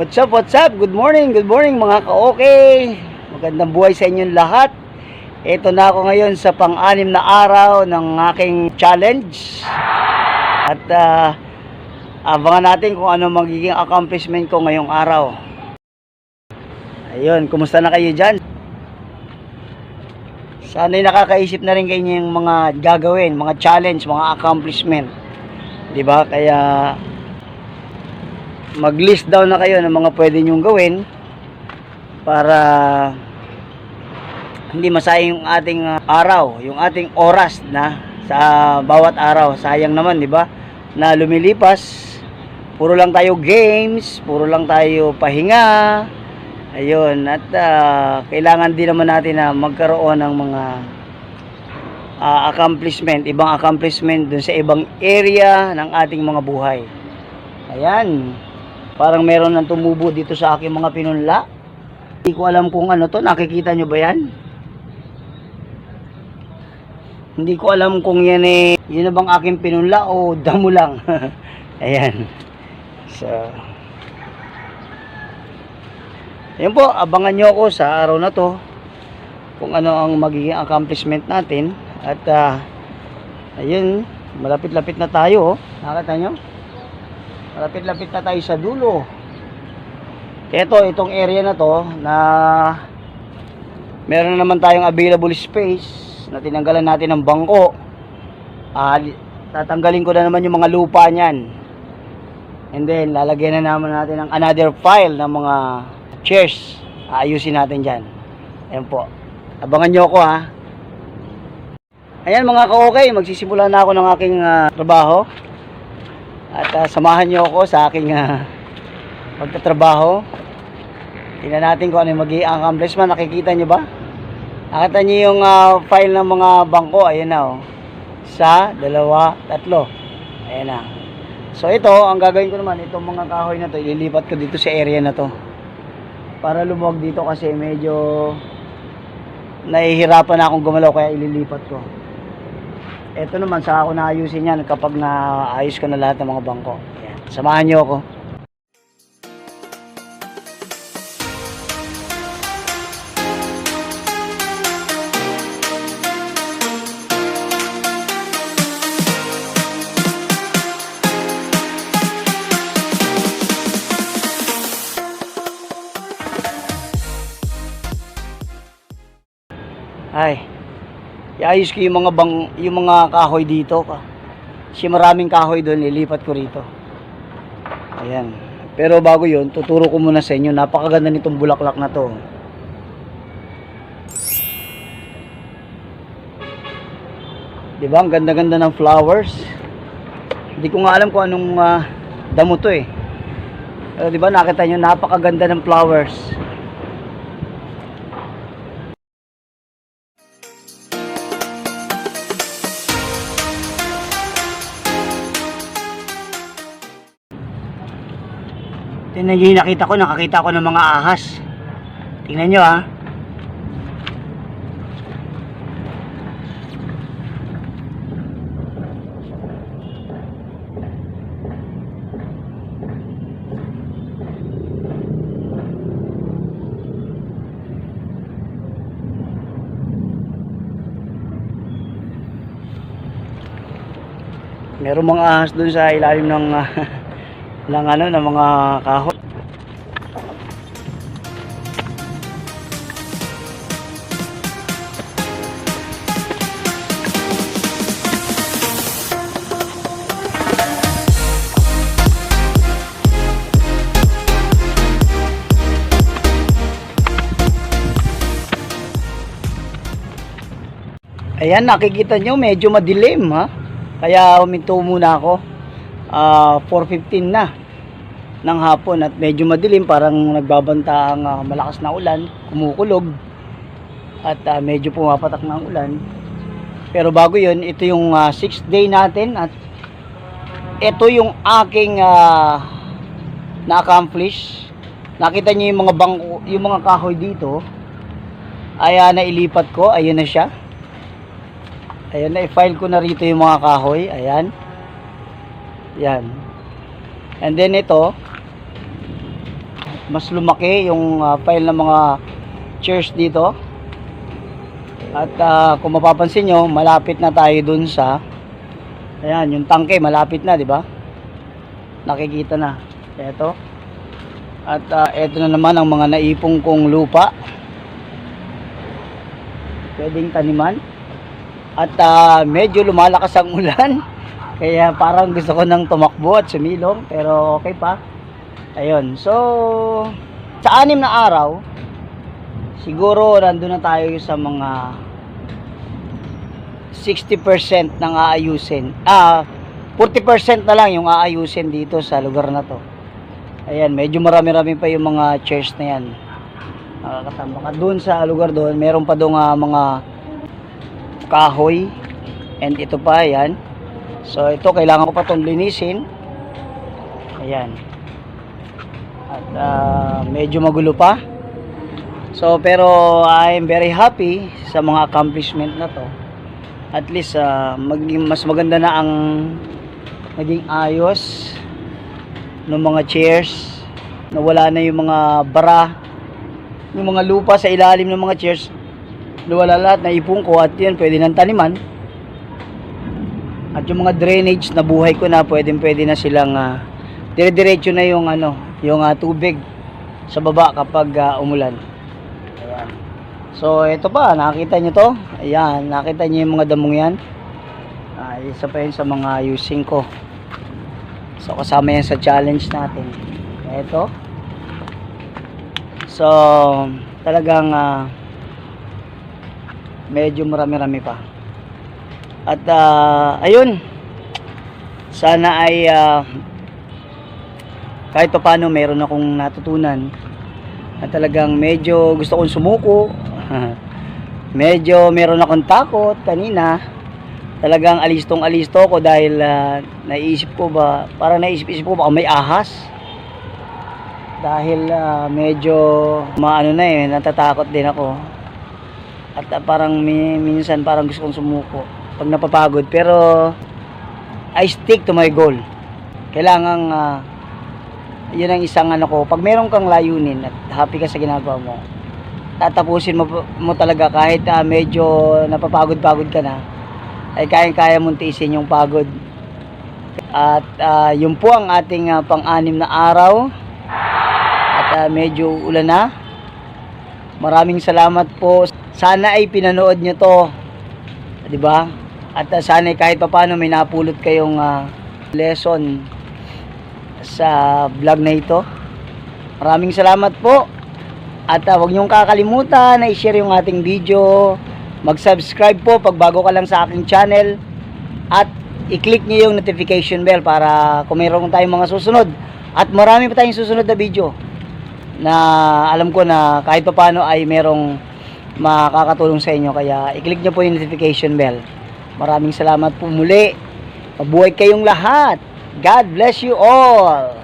What's up, what's up? Good morning, good morning mga ka-okay. Magandang buhay sa inyong lahat. Ito na ako ngayon sa pang-anim na araw ng aking challenge. At ah, abangan natin kung ano magiging accomplishment ko ngayong araw. Ayun, kumusta na kayo dyan? Sana'y nakakaisip na rin kayo ng mga gagawin, mga challenge, mga accomplishment. 'Di ba? Kaya mag-list down na kayo ng mga pwede nyong gawin para hindi masayang yung ating uh, araw, yung ating oras na sa bawat araw. Sayang naman, 'di ba? Na lumilipas, puro lang tayo games, puro lang tayo pahinga. Ayun, at ah, kailangan din naman natin na magkaroon ng mga ah, accomplishment, ibang accomplishment dun sa ibang area ng ating mga buhay. Ayan. Parang meron nang tumubo dito sa aking mga pinunla. Hindi ko alam kung ano to. Nakikita nyo ba yan? Hindi ko alam kung yan eh, yun na bang aking pinunla o damo lang. Ayan. So, Ayan po, abangan nyo ako sa araw na to kung ano ang magiging accomplishment natin. At ah, ayun, malapit-lapit na tayo. Oh. Nakita nyo? Malapit-lapit na tayo sa dulo. Ito, itong area na to na meron na naman tayong available space na tinanggalan natin ng bangko. Ah, li- tatanggalin ko na naman yung mga lupa niyan. And then, lalagyan na naman natin ng another file ng mga chairs. Ayusin natin dyan. Ayan po. Abangan nyo ako ha. Ayan mga ka-okay, magsisimula na ako ng aking ah, trabaho. At ah, samahan nyo ako sa aking ah, pagtatrabaho. Tingnan natin kung ano yung mag accomplishment. Nakikita nyo ba? Nakita nyo yung ah, file ng mga bangko. Ayan na oh. Sa, dalawa, tatlo. Ayan na. So ito, ang gagawin ko naman, itong mga kahoy na to, ililipat ko dito sa area na to. Para lumuwag dito kasi medyo nahihirapan na akong gumalaw kaya ililipat ko. Ito naman, saka ako naayusin yan kapag naayos ko na lahat ng mga bangko. Samahan niyo ako. Iayos ko yung mga bang yung mga kahoy dito ka. Kasi maraming kahoy doon ilipat ko rito. Ayan. Pero bago 'yon, tuturo ko muna sa inyo napakaganda nitong bulaklak na 'to. Di ba? Ang ganda-ganda ng flowers. Hindi ko nga alam kung anong ah, damo to eh. Pero di ba nakita nyo napakaganda ng flowers. Nyo yung nakita ko, nakakita ko ng mga ahas. Tingnan nyo ah. Merong mga ahas doon sa ilalim ng ah, ng ano ng mga kahoy. Ayan, nakikita nyo, medyo madilim ha. Kaya huminto muna ako. Ah, 4.15 na ng hapon at medyo madilim, parang nagbabanta ang ah, malakas na ulan, kumukulog. At ah, medyo pumapatak na ang ulan. Pero bago yun, ito yung 6th day natin at ito yung aking ah, na-accomplish. Nakita niyo yung mga bangko, yung mga kahoy dito. Ay ah, nailipat ko, ayun na siya. Ayan, na-file ko na rito yung mga kahoy. Ayan. Yan. And then ito, mas lumaki yung ah, file ng mga chairs dito. At ah, kung mapapansin nyo, malapit na tayo dun sa Ayan, yung tangke malapit na, di ba? Nakikita na. Ito. At ah, eto na naman ang mga naipong kong lupa. Pwedeng taniman. At ah, medyo lumalakas ang ulan. Kaya parang gusto ko nang tumakbo at sumilong. Pero okay pa. Ayun. So, sa anim na araw, siguro nandun na tayo sa mga 60% ng aayusin. Ah, 40% na lang yung aayusin dito sa lugar na to. Ayan, medyo marami-rami pa yung mga chairs na yan. Nakakatambak. At doon sa lugar doon, meron pa doon nga mga kahoy. And ito pa, ayan. So, ito, kailangan ko pa itong linisin. Ayan. At ah, medyo magulo pa. So, pero I'm very happy sa mga accomplishment na to at least ah, maging mas maganda na ang naging ayos ng mga chairs nawala na yung mga bara yung mga lupa sa ilalim ng mga chairs nawala lahat na ipon ko at yan pwede ng taniman at yung mga drainage na buhay ko na pwede pwede na silang uh, dire-diretso na yung ano yung ah, tubig sa baba kapag ah, umulan ayan So, ito pa, nakita nyo to. Ayan, nakita nyo yung mga damong yan. Ah, isa pa yun sa mga using ko. So, kasama yan sa challenge natin. Ito. So, talagang ah, medyo marami-rami pa. At, ah, ayun. Sana ay ah, kahit pa paano meron akong natutunan at talagang medyo gusto kong sumuko. Medyo meron akong takot kanina. Talagang alistong alisto ko dahil ah, naisip ko ba para naisip-isip ko baka may ahas. Dahil ah, medyo maano na eh natatakot din ako. At ah, parang mi- minsan parang gusto kong sumuko pag napapagod pero I stick to my goal. Kailangan ah, yun ang isang ano ko pag meron kang layunin at happy ka sa ginagawa mo tatapusin mo, mo talaga kahit ah, medyo napapagod-pagod ka na ay kayang-kaya mong tiisin yung pagod. At ah, yun po ang ating ah, pang-anim na araw. At ah, medyo ulan na. Maraming salamat po. Sana ay pinanood nyo to. Di ba at ah, sana kahit papano may napulot kayong ah, lesson sa vlog na ito maraming salamat po at uh, huwag niyong kakalimutan na i-share yung ating video. Mag-subscribe po pag bago ka lang sa aking channel. At i-click niyo yung notification bell para kung mayroon tayong mga susunod. At marami pa tayong susunod na video na alam ko na kahit pa paano ay merong makakatulong sa inyo. Kaya i-click niyo po yung notification bell. Maraming salamat po muli. Mabuhay kayong lahat. God bless you all.